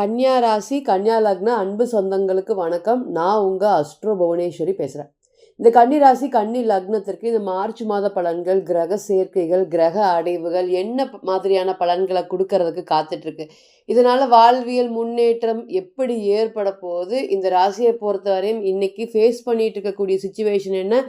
கன்னியா ராசி கன்னியா லக்ன அன்பு சொந்தங்களுக்கு வணக்கம். நான் உங்கள் அஸ்ட்ரோ புவனேஸ்வரி பேசுகிறேன் இந்த கன்னி ராசி கன்னி லக்னத்திற்கு இந்த மார்ச் மாத பலன்கள் கிரக சேர்க்கைகள் கிரக அடைவுகள் என்ன மாதிரியான பலன்களை கொடுக்கறதுக்கு காத்துட்ருக்கு. இதனால் வாழ்வியல் முன்னேற்றம் எப்படி ஏற்பட போகுது இந்த ராசியை பொறுத்தவரையும் இன்னைக்கு ஃபேஸ் பண்ணிகிட்டு இருக்கக்கூடிய சுச்சுவேஷன் என்ன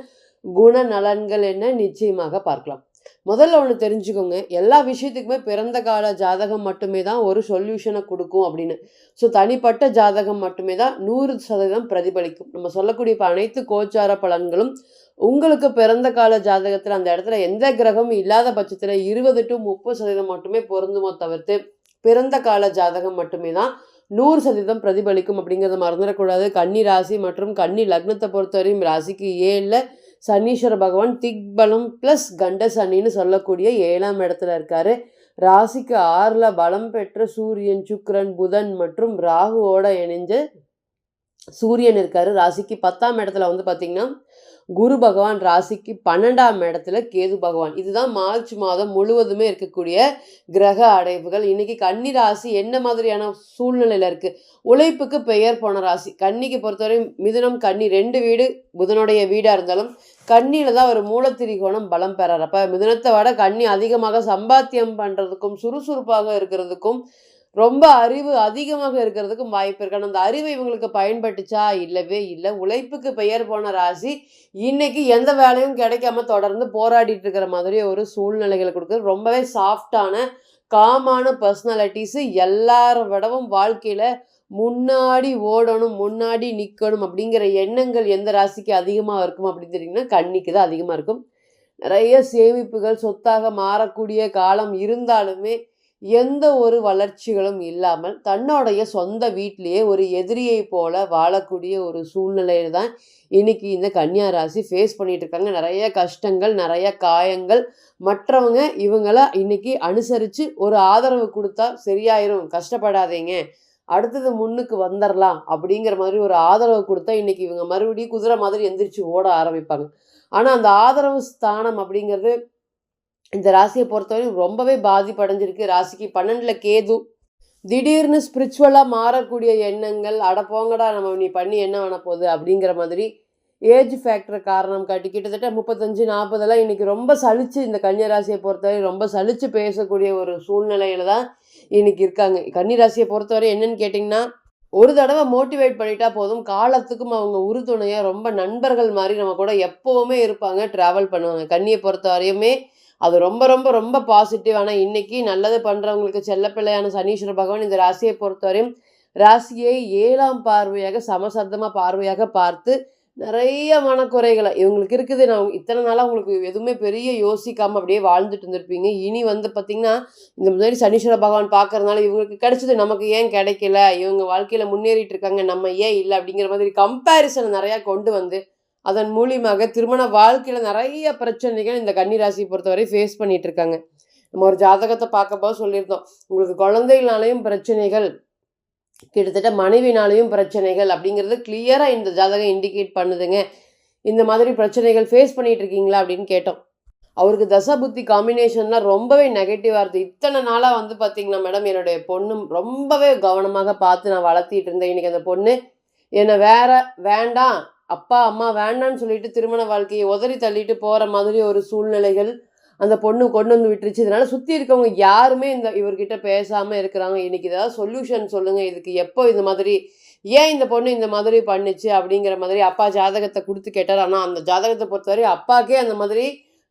குணநலன்கள் என்ன நிச்சயமாக பார்க்கலாம். முதல்ல ஒன்று தெரிஞ்சுக்கோங்க. எல்லா விஷயத்துக்குமே பிறந்த கால ஜாதகம் மட்டுமே தான் ஒரு சொல்யூஷனை கொடுக்கும் அப்படின்னு. ஸோ தனிப்பட்ட ஜாதகம் மட்டுமே தான் நூறு சதவீதம் பிரதிபலிக்கும். நம்ம சொல்லக்கூடிய இப்போ அனைத்து கோச்சார பலன்களும் உங்களுக்கு பிறந்த கால ஜாதகத்தில் அந்த இடத்துல எந்த கிரகமும் இல்லாத பட்சத்தில் இருபது டு முப்பது சதவீதம் மட்டுமே பொருந்துமோ தவிர்த்து பிறந்த கால ஜாதகம் மட்டுமே தான் நூறு சதவீதம் பிரதிபலிக்கும் அப்படிங்கிறத மறந்துடக்கூடாது. கன்னி ராசி மற்றும் கன்னி லக்னத்தை பொறுத்தவரையும் ராசிக்கு ஏழில் சனீஸ்வர பகவான் திக்பலம் ப்ளஸ் கண்ட சனின்னு சொல்லக்கூடிய ஏழாம் இடத்துல இருக்காரு. ராசிக்கு ஆறில் பலம் பெற்ற சூரியன் சுக்ரன் புதன் மற்றும் ராகுவோட இணைஞ்ச சூரியன் இருக்காரு. ராசிக்கு பத்தாம் இடத்துல வந்து பார்த்தீங்கன்னா குரு பகவான் ராசிக்கு பன்னெண்டாம் இடத்துல கேது பகவான். இதுதான் மார்ச் மாதம் முழுவதுமே இருக்கக்கூடிய கிரக அடைவுகள். இன்னைக்கு கன்னி ராசி என்ன மாதிரியான சூழ்நிலையில இருக்கு? உழைப்புக்கு பெயர் போன ராசி. கன்னிக்கு பொறுத்தவரை மிதுனம் கன்னி ரெண்டு வீடு. புதனுடைய வீடாக இருந்தாலும் கண்ணியில் தான் ஒரு மூலத்திரிகோணம் பலம் பெறார். அப்ப மிதுனத்தை விட கண்ணி அதிகமாக சம்பாத்தியம் பண்ணுறதுக்கும் சுறுசுறுப்பாக இருக்கிறதுக்கும் ரொம்ப அறிவு அதிகமாக இருக்கிறதுக்கும் வாய்ப்பு இருக்கு. அந்த அறிவு இவங்களுக்கு பயன்பட்டுச்சா? இல்லவே இல்லை. உழைப்புக்கு பெயர் போன ராசி இன்னைக்கு எந்த வேலையும் கிடைக்காம தொடர்ந்து போராடிட்டு இருக்கிற மாதிரி ஒரு சூழ்நிலைகளை கொடுக்குது. ரொம்பவே சாஃப்டான காமான பர்சனாலிட்டிஸு எல்லார விடவும் வாழ்க்கையில் முன்னாடி ஓடணும் முன்னாடி நிற்கணும் அப்படிங்கிற எண்ணங்கள் எந்த ராசிக்கு அதிகமாக இருக்கும் அப்படின்னு தெரியுங்கன்னா கன்னிக்கு தான் அதிகமாக இருக்கும். நிறைய சேமிப்புகள் சொத்தாக மாறக்கூடிய காலம் இருந்தாலுமே எந்த ஒரு வளர்ச்சிகளும் இல்லாமல் தன்னுடைய சொந்த வீட்டிலேயே ஒரு எதிரியை போல வாழக்கூடிய ஒரு சூழ்நிலையில தான் இன்னைக்கு இந்த கன்னியா ராசி ஃபேஸ் பண்ணிட்டு இருக்காங்க. நிறைய கஷ்டங்கள் நிறைய காயங்கள். மற்றவங்க இவங்கள இன்னைக்கு அனுசரித்து ஒரு ஆதரவு கொடுத்தா சரியாயிரும். கஷ்டப்படாதீங்க. அடுத்தது முன்னுக்கு வந்துடலாம் அப்படிங்கிற மாதிரி ஒரு ஆதரவு கொடுத்தா இன்னைக்கு இவங்க மறுபடியும் குதிரை மாதிரி எந்திரிச்சு ஓட ஆரம்பிப்பாங்க. ஆனால் அந்த ஆதரவு ஸ்தானம் அப்படிங்கிறது இந்த ராசியை பொறுத்தவரைக்கும் ரொம்பவே பாதிப்படைஞ்சிருக்கு. ராசிக்கு பன்னெண்டில் கேது. திடீர்னு ஸ்பிரிச்சுவலாக மாறக்கூடிய எண்ணங்கள் அட போங்கடா நம்ம நீ பண்ணி என்ன பண்ண போகுது? அப்படிங்கிற மாதிரி ஏஜ் ஃபேக்டர் காரணம் காட்டி கிட்டத்தட்ட முப்பத்தஞ்சு நாற்பதெல்லாம் இன்றைக்கி ரொம்ப சலிச்சு இந்த கன்னியராசியை பொறுத்தவரை ரொம்ப சலிச்சு பேசக்கூடிய ஒரு சூழ்நிலையில தான் இன்னைக்கு இருக்காங்க. கன்னிராசியை பொறுத்தவரை என்னன்னு கேட்டிங்கன்னா ஒரு தடவை மோட்டிவேட் பண்ணிட்டா போதும். காலத்துக்கும் அவங்க உறுதுணையாக ரொம்ப நண்பர்கள் மாதிரி நம்ம கூட எப்போவுமே இருப்பாங்க ட்ராவல் பண்ணுவாங்க. கன்னியை பொறுத்தவரையுமே அது ரொம்ப ரொம்ப ரொம்ப பாசிட்டிவ் ஆனால் இன்னைக்கு நல்லது பண்ணுறவங்களுக்கு செல்லப்பிள்ளையான சனீஸ்வர பகவான் இந்த ராசியை பொறுத்தவரையும் ராசியை ஏழாம் பார்வையாக சமசப்தமாக பார்வையாக பார்த்து நிறைய மனக்குறைகளை. இவங்களுக்கு இருக்குது. நான் இத்தனை நாளாக உங்களுக்கு எதுவுமே பெரிய யோசிக்காமல் அப்படியே வாழ்ந்துட்டு இருந்திருப்பீங்க. இனி வந்து பார்த்தீங்கன்னா இந்த மாதிரி சனீஸ்வர பகவான் பார்க்கறதுனால இவங்களுக்கு கிடைச்சது. நமக்கு ஏன் கிடைக்கல? இவங்க வாழ்க்கையில் முன்னேறிட்டு இருக்காங்க. நம்ம ஏன் இல்லை? அப்படிங்கிற மாதிரி கம்பேரிசனை நிறையா கொண்டு வந்து அதன் மூலியமாக திருமண வாழ்க்கையில் நிறைய பிரச்சனைகள் இந்த கன்னிராசியை பொறுத்தவரை ஃபேஸ் பண்ணிகிட்டு இருக்காங்க. நம்ம ஒரு ஜாதகத்தை பார்க்கப்போ சொல்லியிருந்தோம். உங்களுக்கு குழந்தைகளாலையும் பிரச்சனைகள் கிட்டத்தட்ட மனைவினாலையும் பிரச்சனைகள் அப்படிங்கிறது கிளியராக இந்த ஜாதகம் இண்டிகேட் பண்ணுதுங்க. இந்த மாதிரி பிரச்சனைகள் ஃபேஸ் பண்ணிகிட்டு இருக்கீங்களா அப்படின்னு கேட்டோம். அவருக்கு தசபுத்தி காம்பினேஷன்லாம் ரொம்பவே நெகட்டிவாக இருக்குது இத்தனை நாளாக வந்து பார்த்தீங்கன்னா மேடம் என்னுடைய பொண்ணும் ரொம்பவே கவனமாக பார்த்து நான் வளர்த்திட்டு இருந்தேன். இன்றைக்கி அந்த பொண்ணு என்னை வேற வேண்டாம் அப்பா அம்மா வேண்டான்னு சொல்லிட்டு திருமண வாழ்க்கையை உதறி தள்ளிட்டு போகிற மாதிரி ஒரு சூழ்நிலைகள் அந்த பொண்ணு கொண்டு வந்து விட்டுருச்சு. இதனால சுற்றி இருக்கவங்க யாருமே இந்த இவர்கிட்ட பேசாமல் இருக்கிறாங்க. இன்றைக்கி ஏதாவது சொல்யூஷன் சொல்லுங்கள் இதுக்கு எப்போ இந்த மாதிரி ஏன் இந்த பொண்ணு இந்த மாதிரி பண்ணுச்சு அப்படிங்கிற மாதிரி அப்பா ஜாதகத்தை கொடுத்து கேட்டார். ஆனால் அந்த ஜாதகத்தை பொறுத்தவரை அப்பாக்கே அந்த மாதிரி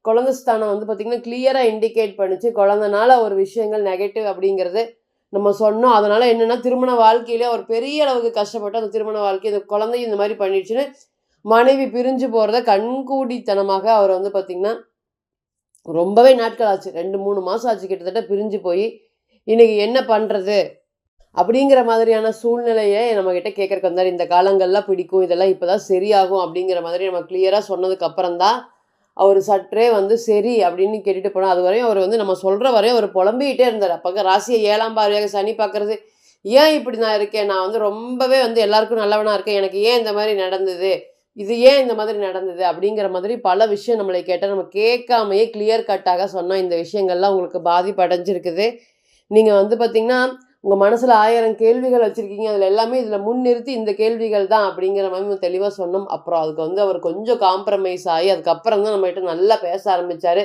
குழந்தை ஸ்தானம் வந்து பார்த்திங்கன்னா கிளியராக இண்டிகேட் பண்ணுச்சு. குழந்தனால ஒரு விஷயங்கள் நெகட்டிவ் அப்படிங்கிறது நம்ம சொன்னோம். அதனால் என்னென்னா திருமண வாழ்க்கையிலே அவர் பெரிய அளவுக்கு கஷ்டப்பட்டு அந்த திருமண வாழ்க்கை இந்த குழந்தை இந்த மாதிரி பண்ணிடுச்சுன்னு மனைவி பிரிஞ்சு போகிறத கண்கூடித்தனமாக அவர் வந்து பார்த்திங்கன்னா ரொம்பவே நாட்கள் ஆச்சு. ரெண்டு மூணு மாதம் ஆச்சு கிட்டத்தட்ட பிரிஞ்சு போய் இன்றைக்கி என்ன பண்ணுறது அப்படிங்கிற மாதிரியான சூழ்நிலையை நம்மக்கிட்ட கேட்கறக்கு வந்தார். இந்த காலங்கள்லாம் பிடிக்கும் இதெல்லாம் இப்போ தான் சரியாகும் அப்படிங்கிற மாதிரி நம்ம கிளியராக சொன்னதுக்கு அப்புறம் தான் அவர் சற்றே வந்து சரி அப்படின்னு கேட்டுட்டு போனால் அது வரையும் அவர் வந்து நம்ம சொல்கிற வரையும் அவர் புலம்பிக்கிட்டே இருந்தார். அப்போ ராசியை ஏழாம் பார்வையாக சனி பார்க்குறது. ஏன் இப்படி நான் இருக்கேன்? நான் வந்து ரொம்பவே வந்து எல்லாருக்கும் நல்லவனாக இருக்கேன். எனக்கு ஏன் இந்த மாதிரி நடந்தது? இது ஏன் இந்த மாதிரி நடந்தது அப்படிங்கிற மாதிரி பல விஷயம் நம்மளை கேட்டால் நம்ம கேட்காமையே கிளியர் கட்டாக சொன்னால் இந்த விஷயங்கள்லாம் உங்களுக்கு பாதிப்பு அடைஞ்சிருக்குது. நீங்கள் வந்து பார்த்தீங்கன்னா உங்கள் மனசில் ஆயிரம் கேள்விகள் வச்சுருக்கீங்க. அதில் எல்லாமே இதில் முன்னிறுத்தி இந்த கேள்விகள் தான் அப்படிங்கிற மாதிரி தெளிவாக சொன்னோம். அப்புறம் அதுக்கு வந்து அவர் கொஞ்சம் காம்ப்ரமைஸ் ஆகி அதுக்கப்புறம் தான் நம்மகிட்ட நல்லா பேச ஆரம்பித்தார்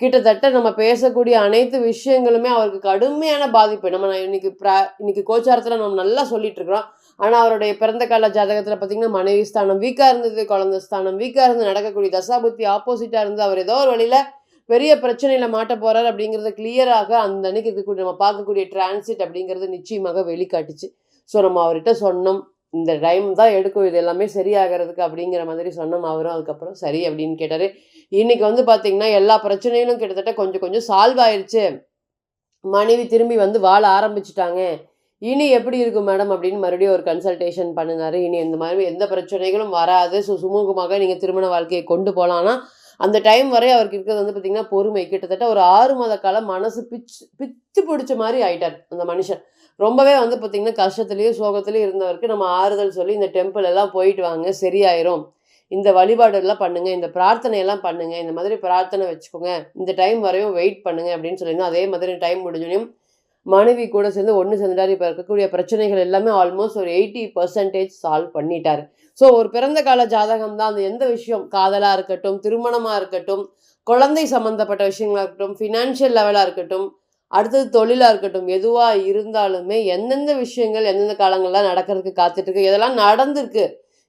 கிட்டத்தட்ட நம்ம பேசக்கூடிய அனைத்து விஷயங்களுமே அவருக்கு கடுமையான பாதிப்பு. நம்ம நான் இன்னைக்கு ப்ரா இன்னைக்கு கோச்சாரத்தில் நம்ம நல்லா சொல்லிட்டு இருக்கிறோம். ஆனால் அவருடைய பிறந்த கால ஜாதகத்தில் பார்த்தீங்கன்னா மனைவி ஸ்தானம் வீக்காக இருந்தது குழந்தை ஸ்தானம் வீக்காக இருந்து நடக்கக்கூடிய தசாபுத்தி ஆப்போசிட்டாக இருந்து அவர் ஏதோ ஒரு வழியில் பெரிய பிரச்சனையில் மாட்ட போகிறார் அப்படிங்கிறத கிளியராக அந்த அன்னைக்கு இருக்கக்கூடிய நம்ம பார்க்கக்கூடிய டிரான்சிட் அப்படிங்கிறது நிச்சயமாக வெளிக்காட்டுச்சு. ஸோ நம்ம அவர்கிட்ட சொன்னோம் இந்த டைம் தான் எடுக்கும் இது எல்லாமே சரியாகிறதுக்கு அப்படிங்கிற மாதிரி சொன்னோம் அவரும் அதுக்கப்புறம் சரி அப்படின்னு கேட்டார். இன்றைக்கி வந்து பார்த்தீங்கன்னா எல்லா பிரச்சனைகளும் கிட்டத்தட்ட கொஞ்சம் கொஞ்சம் சால்வ் ஆயிடுச்சு மனைவி திரும்பி வந்து வாழ ஆரம்பிச்சிட்டாங்க. இனி எப்படி இருக்கும் மேடம் அப்படின்னு மறுபடியும் ஒரு கன்சல்டேஷன் பண்ணினார். இனி இந்த மாதிரி எந்த பிரச்சனைகளும் வராது. ஸோ சுமூகமாக நீங்கள் திருமண வாழ்க்கையை கொண்டு போகலான்னா அந்த டைம் வரை அவருக்கு இருக்கிறது வந்து பார்த்திங்கன்னா பொறுமை. கிட்டத்தட்ட ஒரு ஆறு மாத காலம் மனசு பிச்சு பிச்சு பிடிச்ச மாதிரி ஆயிட்டார் அந்த மனுஷன். ரொம்பவே வந்து பார்த்திங்கன்னா கஷ்டத்துலேயும் சோகத்துலேயும் இருந்தவருக்கு நம்ம ஆறுதல் சொல்லி இந்த டெம்பிள் எல்லாம் போயிட்டு வாங்க சரியாயிரும். இந்த வழிபாடுலாம் பண்ணுங்கள் இந்த பிரார்த்தனையெல்லாம் பண்ணுங்கள் இந்த மாதிரி பிரார்த்தனை வச்சுக்கோங்க. இந்த டைம் வரையும் வெயிட் பண்ணுங்க அப்படின்னு சொல்லியிருந்தோம். அதே மாதிரி டைம் முடிஞ்சோனையும் மனைவி கூட சேர்ந்து ஒன்று சேர்ந்துட்டார். இப்போ இருக்கக்கூடிய பிரச்சனைகள் எல்லாமே ஆல்மோஸ்ட் ஒரு எயிட்டி பர்சன்டேஜ் சால்வ் பண்ணிட்டார். ஸோ ஒரு பிறந்த கால ஜாதகம் தான். அந்த எந்த விஷயம்? காதலாக இருக்கட்டும் திருமணமாக இருக்கட்டும் குழந்தை சம்மந்தப்பட்ட விஷயங்களாக இருக்கட்டும் ஃபினான்ஷியல் லெவலாக இருக்கட்டும் அடுத்தது தொழிலாக இருக்கட்டும் எதுவாக இருந்தாலுமே எந்தெந்த விஷயங்கள் எந்தெந்த காலங்கள்லாம் நடக்கிறதுக்கு காத்துட்ருக்கு எதெல்லாம் நடந்திருக்கு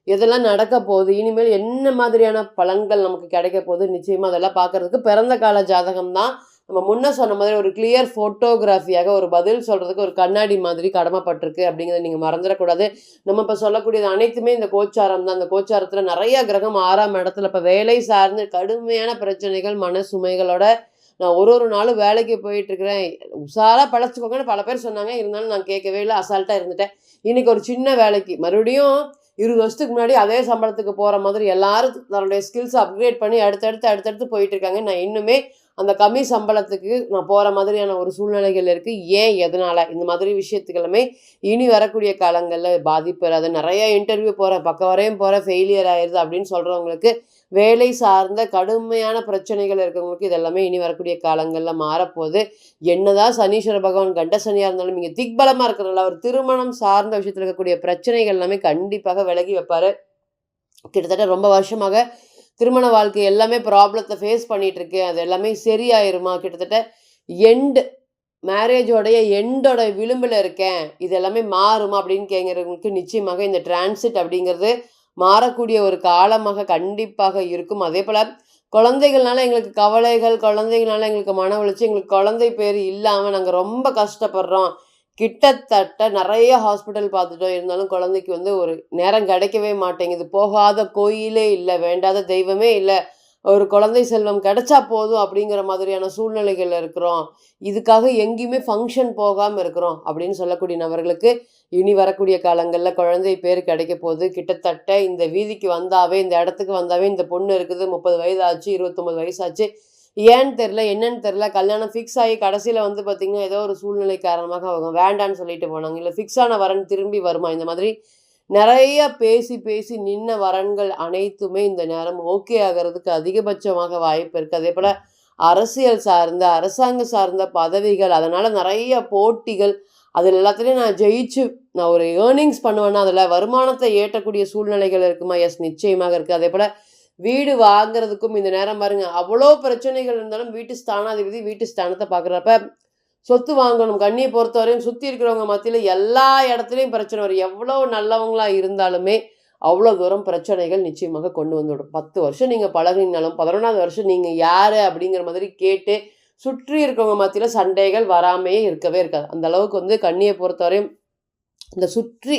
எதெல்லாம் நடக்க போகுது இனிமேல் என்ன மாதிரியான பலன்கள் நமக்கு கிடைக்க போகுது நிச்சயமாக அதெல்லாம் பார்க்கறதுக்கு பிறந்த கால ஜாதகம் தான் நம்ம முன்ன சொன்ன மாதிரி ஒரு கிளியர் ஃபோட்டோகிராஃபியாக ஒரு பதில் சொல்கிறதுக்கு ஒரு கண்ணாடி மாதிரி கடமைப்பட்டிருக்கு அப்படிங்கிறத நீங்கள் மறந்துடக்கூடாது. நம்ம இப்போ சொல்லக்கூடியது அனைத்துமே இந்த கோச்சாரம் தான். அந்த கோச்சாரத்தில் நிறைய கிரகம் ஆறாம் இடத்துல இப்போ வேலை சார்ந்து கடுமையான பிரச்சனைகள் மன சுமைகளோட நான் ஒரு ஒரு நாளும் வேலைக்கு போயிட்டுருக்கிறேன். உஷாராக பழச்சிக்கோங்கன்னு பல பேர் சொன்னாங்க. இருந்தாலும் நான் கேட்கவே இல்லை. அசால்ட்டாக இருந்துட்டேன். இன்னைக்கு ஒரு சின்ன வேலைக்கு. மறுபடியும் இருபது வருஷத்துக்கு முன்னாடி அதே சம்பளத்துக்கு போகிற மாதிரி எல்லாரும் தன்னுடைய ஸ்கில்ஸ் அப்கிரேட் பண்ணி அடுத்தடுத்து அடுத்தடுத்து போயிட்டு இருக்காங்க நான் இன்னுமே அந்த கம்மி சம்பளத்துக்கு நான் போகிற மாதிரியான ஒரு சூழ்நிலைகள் இருக்குது ஏன் எதனால்? இந்த மாதிரி விஷயத்துக்களுமே இனி வரக்கூடிய காலங்களில் பாதிப்பு வராது. நிறையா இன்டர்வியூ போகிறேன் பக்கம் வரையும் போகிறேன் ஃபெயிலியர் ஆயிடுது அப்படின்னு சொல்கிறவங்களுக்கு வேலை சார்ந்த கடுமையான பிரச்சனைகள் இருக்கிறவங்களுக்கு இதெல்லாமே இனி வரக்கூடிய காலங்களில் மாறப்போகுது. என்னதான் சனீஸ்வர பகவான் கண்ட சனியாக இருந்தாலும் இங்கே திக்பலமாக இருக்கிறனால அவர் திருமணம் சார்ந்த விஷயத்தில் இருக்கக்கூடிய பிரச்சனைகள் எல்லாமே கண்டிப்பாக விலகி வைப்பார். கிட்டத்தட்ட ரொம்ப வருஷமாக திருமண வாழ்க்கை எல்லாமே ப்ராப்ளத்தை ஃபேஸ் பண்ணிகிட்டு இருக்கேன் அது எல்லாமே சரியாயிருமா? கிட்டத்தட்ட எண்டு மேரேஜோடைய எண்டோட விளிம்பில் இருக்கேன். இது எல்லாமே மாறுமா? அப்படின்னு கேட்குறவங்களுக்கு நிச்சயமாக இந்த டிரான்சிட் அப்படிங்கிறது மாறக்கூடிய ஒரு காலமாக கண்டிப்பாக இருக்கும். அதே போல் குழந்தைகள்னால எங்களுக்கு கவலைகள் குழந்தைகள்னால எங்களுக்கு மன உளைச்சி எங்களுக்கு குழந்தை பேர் இல்லாமல் நாங்கள் ரொம்ப கஷ்டப்படுறோம். கிட்டத்தட்ட நிறைய ஹாஸ்பிட்டல் பார்த்துட்டோம். இருந்தாலும் குழந்தைக்கு வந்து ஒரு நேரம் கிடைக்கவே மாட்டேங்குது. போகாத கோயிலே இல்லை வேண்டாத தெய்வமே இல்லை. ஒரு குழந்தை செல்வம் கிடைச்சா போதும் அப்படிங்கிற மாதிரியான சூழ்நிலைகள் இருக்கிறோம். இதுக்காக எங்கேயுமே ஃபங்க்ஷன் போகாமல் இருக்கிறோம் அப்படின்னு சொல்லக்கூடிய நபர்களுக்கு இனி வரக்கூடிய காலங்களில் குழந்தை பேர் கிடைக்க போகுது. கிட்டத்தட்ட இந்த வீதிக்கு வந்தாவே இந்த இடத்துக்கு வந்தாவே இந்த பொண்ணு இருக்குது முப்பது வயது ஆச்சு இருபத்தொம்பது வயசாச்சு ஏன்னு தெரில என்னன்னு தெரில கல்யாணம் ஃபிக்ஸ் ஆகி கடைசியில் வந்து பார்த்திங்கன்னா ஏதோ ஒரு சூழ்நிலை காரணமாக அவங்க வேண்டான்னு சொல்லிட்டு போனாங்க. இல்லை ஃபிக்ஸ் ஆன வரன் திரும்பி வருமா? இந்த மாதிரி நிறைய பேசி பேசி நின்ன வரன்கள் அனைத்துமே இந்த நேரம் ஓகே ஆகிறதுக்கு அதிகபட்சமாக வாய்ப்பு இருக்குது அதே போல் அரசியல் சார்ந்த அரசாங்க சார்ந்த பதவிகள் அதனால் நிறைய போட்டிகள் அதில் எல்லாத்துலேயும் நான் ஜெயிச்சு நான் ஒரு ஏர்னிங்ஸ் பண்ணுவேன்னா அதில் வருமானத்தை ஏற்றக்கூடிய சூழ்நிலைகள் இருக்குமா? எஸ் நிச்சயமாக இருக்குது அதே போல் வீடு வாங்குறதுக்கும் இந்த நேரம் பாருங்க. அவ்வளோ பிரச்சனைகள் இருந்தாலும் வீட்டு ஸ்தானாதிபதி வீட்டு ஸ்தானத்தை பார்க்குறப்ப சொத்து வாங்கணும். கண்ணியை பொறுத்தவரையும் சுற்றி இருக்கிறவங்க மத்தியில் எல்லா இடத்துலையும் பிரச்சனை வரும். எவ்வளோ நல்லவங்களா இருந்தாலுமே அவ்வளோ தூரம் பிரச்சனைகள் நிச்சயமாக கொண்டு வந்துவிடும். பத்து வருஷம் நீங்கள் பழகினாலும் பதினொன்றாவது வருஷம் நீங்கள் யார் அப்படிங்கிற மாதிரி கேட்டு சுற்றி இருக்கவங்க மத்தியில் சண்டைகள் வராமையே இருக்கவே இருக்காது. அந்த அளவுக்கு வந்து கண்ணியை பொறுத்தவரையும் இந்த சுற்றி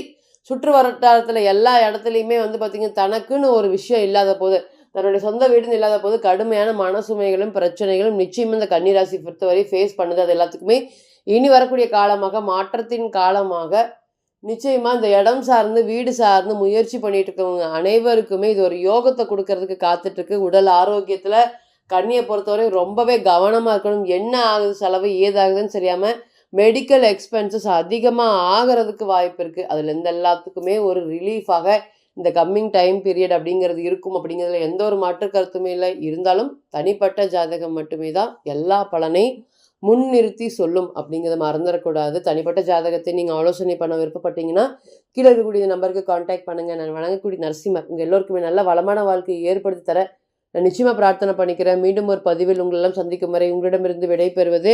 சுற்று வட்டாரத்தில் எல்லா இடத்துலையுமே வந்து பார்த்திங்கன்னா தனக்குன்னு ஒரு விஷயம் இல்லாத போது தன்னுடைய சொந்த வீடுன்னு இல்லாத போது கடுமையான மனசுமைகளும் பிரச்சனைகளும் நிச்சயம் இந்த கன்னிராசி பொறுத்தவரை ஃபேஸ் பண்ணுது. அது எல்லாத்துக்குமே இனி வரக்கூடிய காலமாக மாற்றத்தின் காலமாக நிச்சயமாக இந்த இடம் சார்ந்து வீடு சார்ந்து முயற்சி பண்ணிட்டு இருக்கவங்க அனைவருக்குமே இது ஒரு யோகத்தை கொடுக்கறதுக்கு காத்துட்ருக்கு. உடல் ஆரோக்கியத்தில் கண்ணியை பொறுத்தவரை ரொம்பவே கவனமாக இருக்கணும். என்ன ஆகுது செலவு ஏதாகுதுன்னு தெரியாமல் மெடிக்கல் எக்ஸ்பென்சஸ் அதிகமாக ஆகிறதுக்கு வாய்ப்பு இருக்குது அதில் எந்த எல்லாத்துக்குமே ஒரு ரிலீஃபாக இந்த கம்மிங் டைம் பீரியட் அப்படிங்கிறது இருக்கும் அப்படிங்கிறதுல எந்த ஒரு மாற்று கருத்துமே இல்லை. இருந்தாலும் தனிப்பட்ட ஜாதகம் மட்டுமே தான் எல்லா பலனை முன்னிறுத்தி சொல்லும் அப்படிங்கிறத மறந்துடக்கூடாது. தனிப்பட்ட ஜாதகத்தை நீங்கள் ஆலோசனை பண்ண விருப்பப்பட்டீங்கன்னா கீழே இருக்கக்கூடிய நம்பருக்கு காண்டாக்ட் பண்ணுங்கள் நான் வணங்கக்கூடிய நரசிம்மர் உங்கள் எல்லோருக்குமே நல்ல வளமான வாழ்க்கையை ஏற்படுத்தி தர நான் நிச்சயமாக பிரார்த்தனை பண்ணிக்கிறேன். மீண்டும் ஒரு பதிவில் உங்களெல்லாம் சந்திக்கும் வரை உங்களிடமிருந்து விடை பெறுவது